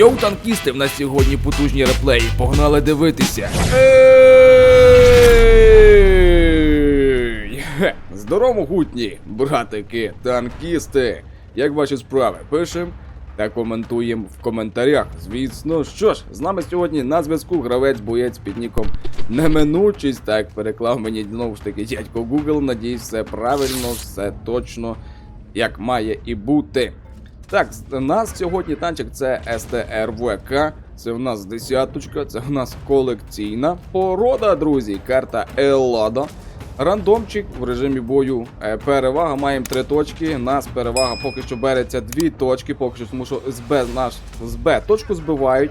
Йоу, танкісти, в нас сьогодні потужні реплеї. Погнали дивитися. Здорово, гутні, братики, танкісти. Як ваші справи? Пишем та коментуємо в коментарях. Звісно, що ж, з нами сьогодні на зв'язку гравець боєць під ніком Неминучість. Так, переклав мені знову ж таки дядько Google. Надіюсь, все правильно, все точно, як має і бути. Так, нас сьогодні танчик це СТРВК. Це в нас десяточка, це в нас колекційна порода, друзі. Карта Елладо. Рандомчик в режимі бою. Е, Перевага маємо три точки. Нас перевага поки що береться дві точки, поки що, тому що з Б наш з Б точку збивають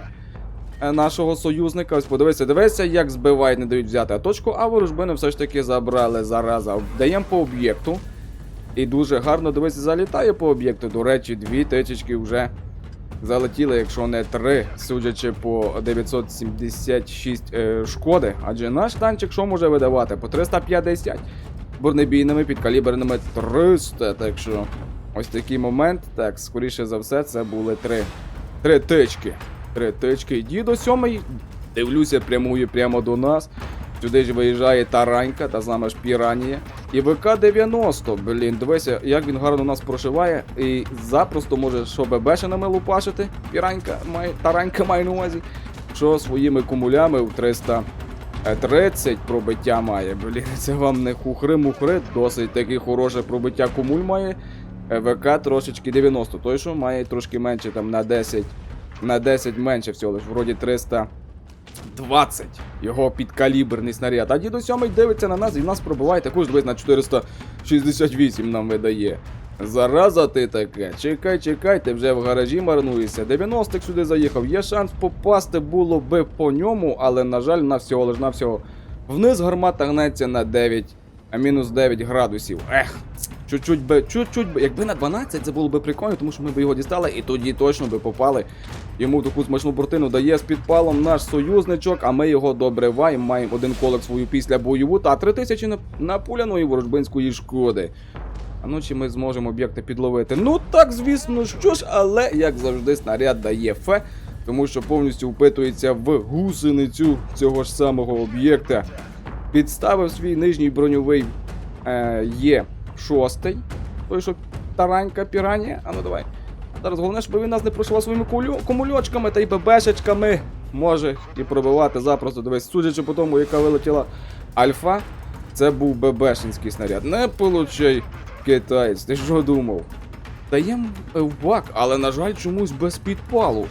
е, нашого союзника. Ось подивися, дивися, як збивають, не дають взяти точку, а ворожбини все ж таки забрали зараза. Даємо по об'єкту. І дуже гарно дивися, залітає по об'єкту. До речі, дві тичечки вже залетіли, якщо не три, судячи по 976 е, шкоди. Адже наш танчик що може видавати? По 350 бронебійними підкаліберними 300. Так що ось такий момент. Так, скоріше за все, це були три. Три тички. Три тички. Дідо сьомий. Дивлюся, прямує прямо до нас. Сюди ж виїжджає таранька, та саме ж піранія. І ВК-90, блін, дивися, як він гарно нас прошиває. І запросто може що бебешинами лупашити. Піранька має, таранька має на увазі. Що своїми кумулями в 330 пробиття має. Блін, це вам не хухри-мухри, досить таки хороше пробиття кумуль має. Е, ВК трошечки 90. Той, що має трошки менше, там на 10. На 10 менше всього лиш, вроді 300. 20 його підкаліберний снаряд. А дідо сьомий дивиться на нас і в нас пробиває також дивись на 468 нам видає. Зараза ти таке. Чекай, чекай, ти вже в гаражі марнуєшся. 90-х сюди заїхав. Є шанс попасти було би по ньому, але, на жаль, на всього лиш на всього. Вниз гармата гнеться на 9, а мінус 9 градусів. Ех, чуть-чуть би, чуть-чуть би. Якби на 12 це було би прикольно, тому що ми б його дістали і тоді точно би попали. Йому таку смачну бортину дає з підпалом наш союзничок, а ми його добриваємо. Маємо один колик свою після бойову та 3000 на, напуляної ворожбинської шкоди. А ну чи ми зможемо об'єкти підловити? Ну так, звісно, що ж, але як завжди, снаряд дає фе, тому що повністю впитується в гусеницю цього ж самого об'єкта. Підставив свій нижній броньовий е, є шостий. Той, що таранька піранія. А ну давай. Зараз головне, щоб він нас не прошивав своїми кулю... кумульочками та й ББшечками. Може і пробивати запросто. Дивись, судячи по тому, яка вилетіла альфа, це був ББшинський снаряд. Не получай, китаєць, ти що думав? Даємо е, бак, але, на жаль, чомусь без підпалу.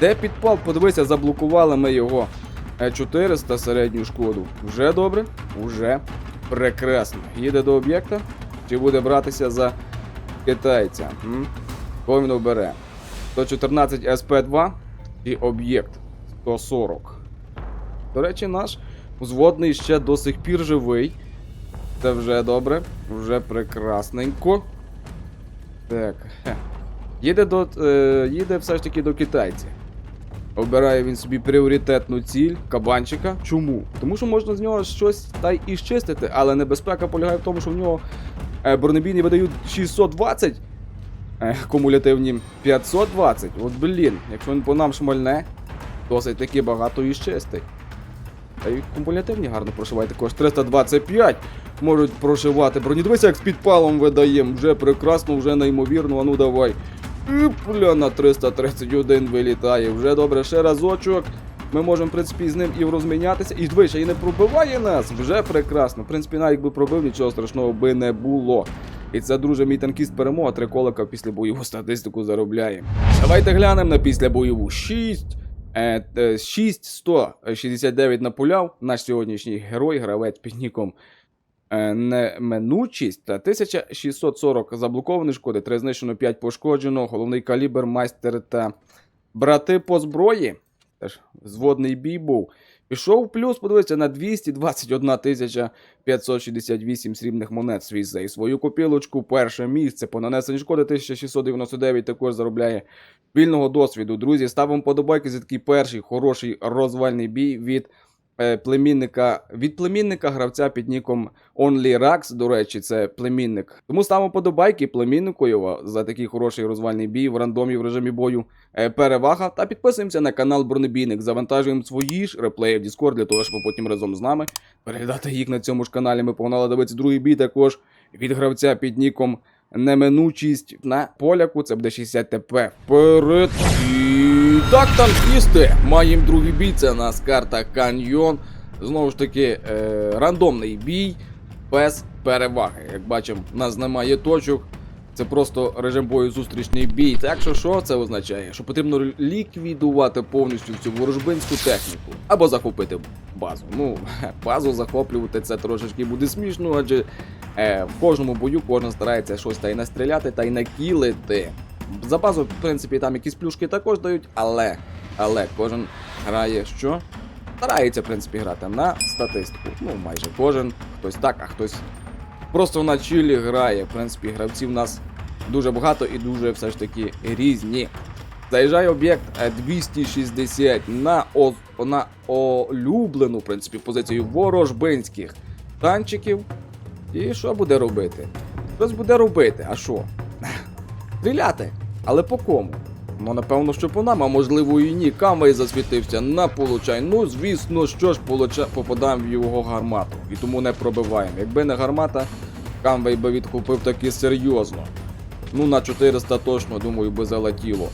Де підпал? Подивися, заблокували ми його е, 400 середню шкоду. Вже добре? Уже прекрасно. Їде до об'єкта? Чи буде братися за китайця? Кого він обере? 114 СП2 і об'єкт 140. До речі, наш взводний ще до сих пір живий. Це вже добре, вже прекрасненько. Так. Їде до. Е, їде все ж таки до китайця. Обирає він собі пріоритетну ціль кабанчика. Чому? Тому що можна з нього щось та й і щистити, але небезпека полягає в тому, що в нього бронебійні видають 620 е, кумулятивні 520. От блін, якщо він по нам шмальне, досить таки багато і чистий. Та й кумулятивні гарно прошивають також 325 можуть прошивати. Броні дивися, як з підпалом видаємо. Вже прекрасно, вже неймовірно. А ну давай. І пля на 331 вилітає. Вже добре, ще разочок. Ми можемо, в принципі, з ним і розмінятися. І дивись, і не пробиває нас. Вже прекрасно. В принципі, навіть якби пробив, нічого страшного би не було. І це, друже, мій танкіст перемога. Три колика після бойову статистику заробляє. Давайте глянемо на після бойову. 6. Е, е, 6169 напуляв. Наш сьогоднішній герой, гравець під ніком е, Неминучість та 1640 заблокованої шкоди, 3 знищено, 5 пошкоджено, головний калібр, майстер та брати по зброї. Теж зводний бій був. Пішов плюс, подивися, на 221 тисяча 568 срібних монет свій за і свою копілочку. Перше місце по нанесенні шкоди 1699 також заробляє вільного досвіду. Друзі, ставимо подобайки за такий перший хороший розвальний бій від племінника від племінника гравця під ніком OnlyRax, до речі, це племінник. Тому ставимо подобайки племіннику його за такий хороший розвальний бій в рандомі в режимі бою. Е, перевага та підписуємося на канал Бронебійник. Завантажуємо свої ж реплеї в Discord для того, щоб потім разом з нами переглядати їх на цьому ж каналі. Ми погнали дивитися другий бій також від гравця під ніком Неминучість на поляку. Це буде 60 ТП. Вперед. Так, танкісти. Маємо другий бій. Це у нас карта Каньйон. Знову ж таки, е, рандомний бій без переваги. Як бачимо, у нас немає точок. Це просто режим бою зустрічний бій. Так що що це означає? Що потрібно ліквідувати повністю всю ворожбинську техніку або захопити базу. Ну, базу захоплювати це трошечки буде смішно, адже е, в кожному бою кожен старається щось та й настріляти, та й накілити. За базу, в принципі, там якісь плюшки також дають, але, але кожен грає що? Старається, в принципі, грати на статистику. Ну, майже кожен, хтось так, а хтось просто на чилі грає. В принципі, гравців у нас дуже багато і дуже все ж таки різні. Заїжджає об'єкт е, 260 на, о, на улюблену, в принципі, позицію ворожбинських танчиків. І що буде робити? Хтось буде робити, а що? Стріляти. Але по кому? Ну, напевно, що по нам, а можливо і ні. Камвей засвітився на получай. Ну, звісно, що ж получа... попадаємо в його гармату. І тому не пробиваємо. Якби не гармата, Камвей би відхопив таки серйозно. Ну, на 400 точно, думаю, би залетіло.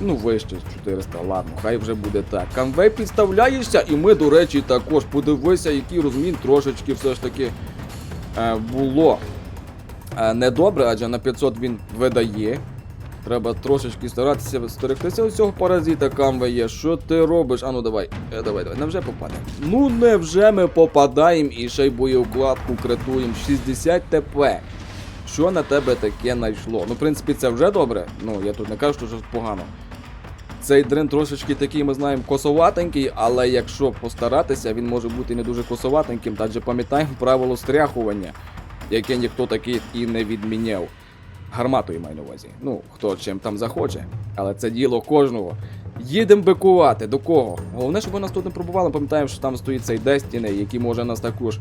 Ну, вище 400, ладно, хай вже буде так. Камвей підставляєшся, і ми, до речі, також подивися, який розмін трошечки все ж таки е, було недобре, адже на 500 він видає. Треба трошечки старатися стерегтися у цього паразита Камвеє. Що ти робиш? Ану давай, е, давай, давай, невже попадемо? Ну невже ми попадаємо і ще й боєукладку критуємо 60 ТП. Що на тебе таке найшло? Ну, в принципі, це вже добре. Ну, я тут не кажу, що погано. Цей дрин трошечки такий, ми знаємо, косоватенький, але якщо постаратися, він може бути не дуже косоватеньким, адже пам'ятаємо правило стряхування, яке ніхто таки і не відміняв. Гарматою маю на увазі. Ну, хто чим там захоче, але це діло кожного. Їдемо бикувати. До кого? Головне, щоб ви нас тут не пробували. Пам'ятаємо, що там стоїть цей Destiny, який може нас також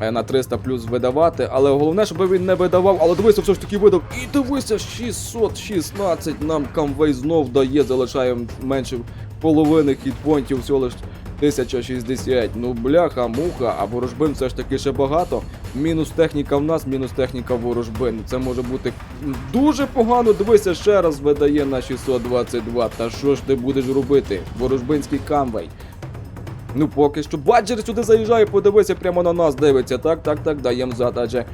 е, на 300 плюс видавати. Але головне, щоб він не видавав. Але дивися, все ж таки видав. І дивися, 616 нам камвей знов дає, залишаємо менше половини хітпонтів, всього лиш 1060. Ну бляха, муха, а ворожбин все ж таки ще багато. Мінус техніка в нас, мінус техніка ворожбин. Це може бути дуже погано. Дивися, ще раз видає на 622. Та що ж ти будеш робити? Ворожбинський камвей. Ну поки що. Баджер сюди заїжджає, подивися, прямо на нас дивиться. Так, так, так, даємо зад, адже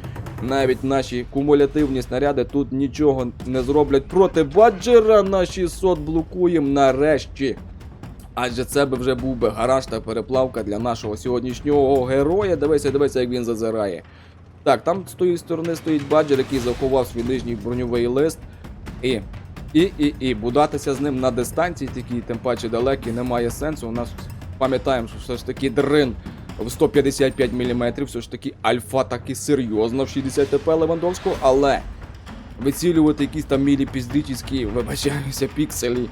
навіть наші кумулятивні снаряди тут нічого не зроблять проти Баджера. На 600 блокуємо нарешті. Адже це би вже був би гараж та переплавка для нашого сьогоднішнього героя. Дивися, дивися, як він зазирає. Так, там з тої сторони стоїть баджер, який заховав свій нижній броньовий лист. І, і, і, і будатися з ним на дистанції, такі, тим паче далекі, немає сенсу. У нас пам'ятаємо, що все ж таки дрин в 155 мм, все ж таки альфа таки серйозно в 60 ТП Левандовського, але вицілювати якісь там мілі міліпіздичні, вибачаюся, пікселі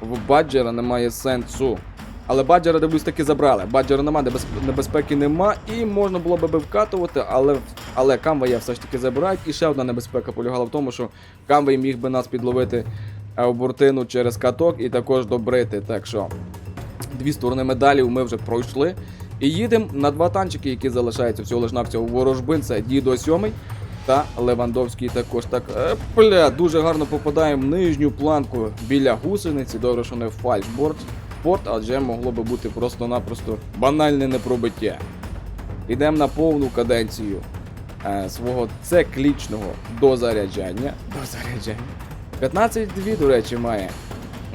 в Баджера немає сенсу. Але Баджера, дивлюсь, таки забрали. Баджера нема, небезпеки нема, і можна було би вкатувати, але, але Камвея все ж таки забирають. І ще одна небезпека полягала в тому, що Камвей міг би нас підловити е, в буртину через каток і також добрити. Так що дві сторони медалів ми вже пройшли. І їдемо на два танчики, які залишаються всього лиш навсього ворожбин. Це Дідо 7 та Левандовський також. Так, е, бля, дуже гарно попадаємо в нижню планку біля гусениці. Добре, що не в. Порт, адже могло би бути просто-напросто банальне непробиття. Йдемо на повну каденцію е, свого циклічного дозаряджання. Дозаряджання. 15-2, до речі, має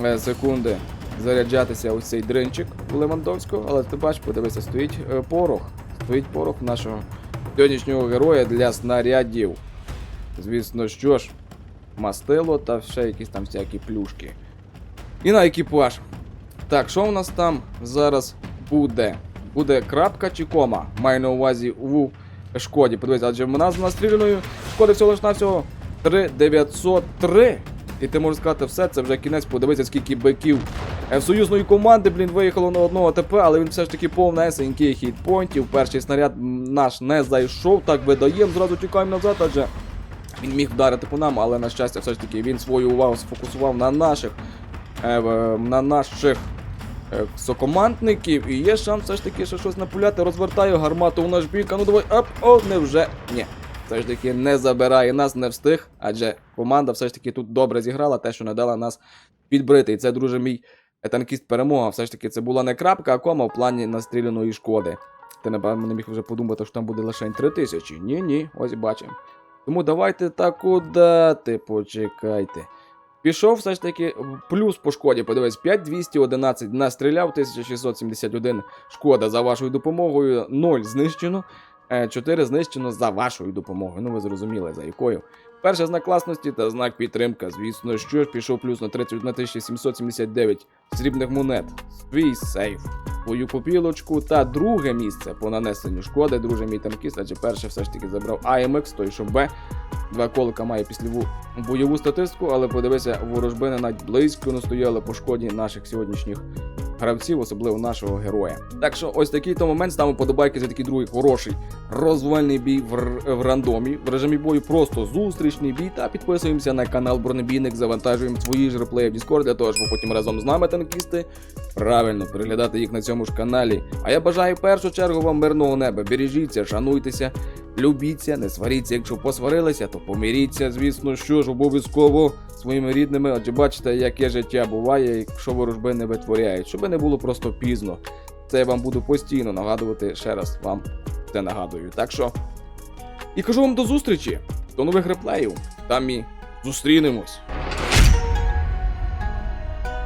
е, секунди заряджатися ось цей дринчик Левандовського, але ти бачиш, подивися, стоїть е, порох. Стоїть порох нашого сьогоднішнього героя для снарядів. Звісно, що ж, мастило та ще якісь там всякі плюшки. І на екіпаж. Так, що у нас там зараз буде? Буде крапка чи кома? Маю на увазі у шкоді. Подивись, адже вона з настріляною шкоди всього лиш навсього 3903. І ти можеш сказати, все, це вже кінець, подивися, скільки биків союзної команди, блін, виїхало на одного ТП, але він все ж таки повнесенький хітпойнтів. Перший снаряд наш не зайшов, так видаємо, зразу тікаємо назад, адже він міг вдарити по нам, але на щастя, все ж таки він свою увагу сфокусував на наших е, на наших е, сокомандників. І є шанс все ж таки ще щось напуляти. Розвертаю гармату у наш бік. А ну давай, оп, о, невже. Ні. Все ж таки не забирає нас, не встиг, адже команда все ж таки тут добре зіграла, те, що не дала нас підбрити. І це, друже мій, е, танкіст перемога. Все ж таки це була не крапка, а кома в плані настріляної шкоди. Ти, напевно, не міг вже подумати, що там буде лише 3 тисячі. Ні, ні, ось бачимо. Тому давайте так удати, почекайте. Пішов все ж таки плюс по шкоді. Подивись, 5211 настріляв, 1671 шкода за вашою допомогою, 0 знищено, 4 знищено за вашою допомогою. Ну ви зрозуміли, за якою. Перший знак класності та знак підтримка. Звісно, що ж пішов плюс на 31 779 срібних монет. Свій сейф, свою копілочку та друге місце по нанесенню шкоди, друже мій танкіст, адже перше все ж таки забрав AMX, той що Б. Два колика має післіву бойову статистику, але подивися, ворожбини навіть близько не стояли по шкоді наших сьогоднішніх гравців, особливо нашого героя. Так що ось такий то момент ставимо подобайки за такий другий хороший розвальний бій в, в рандомі. В режимі бою просто зустрічний бій та підписуємося на канал Бронебійник, завантажуємо свої ж реплеї в Discord для того, щоб потім разом з нами танкісти правильно переглядати їх на цьому ж каналі. А я бажаю в першу чергу вам мирного неба. Бережіться, шануйтеся. Любіться, не сваріться, якщо посварилися, то помиріться, звісно, що ж обов'язково своїми рідними, адже бачите, яке життя буває, якщо ворожби не витворяють, щоб не було просто пізно. Це я вам буду постійно нагадувати, ще раз вам це нагадую. Так що. І кажу вам до зустрічі, до нових реплеїв. Там і зустрінемось.